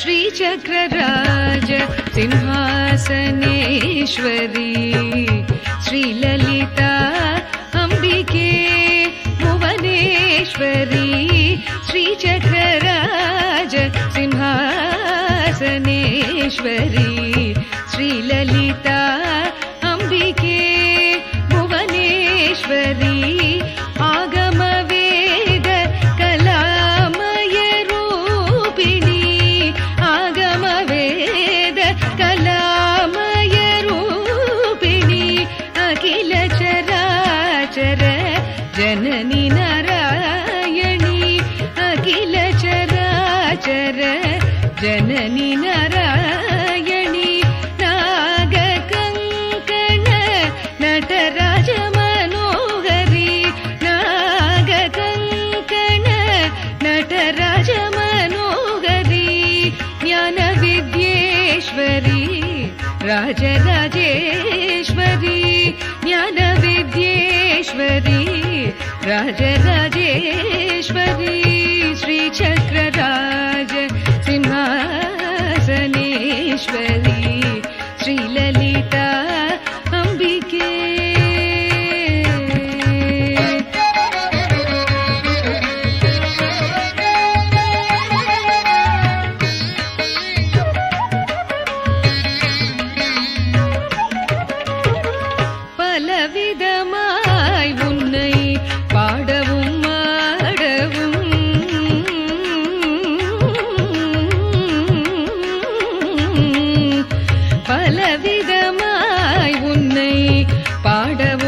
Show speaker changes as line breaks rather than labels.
श्रीचक्रराज सिंहासनेश्वरी श्रीललिता अम्बिके भुवनेश्वरी श्रीचक्रराज सिंहासनेश्वरी जननि नारायणी नागकङ्कण नटराज मनोहरी नागकङ्कण नटराज मनोहरी ज्ञानविद्येश्वरी राजराजेश्वरी ज्ञानविद्येश्वरी राजराजेश्वरी రాజరాజేశ్వరి శ్రీలలిత అంబికే పలవిధమా பாடவும்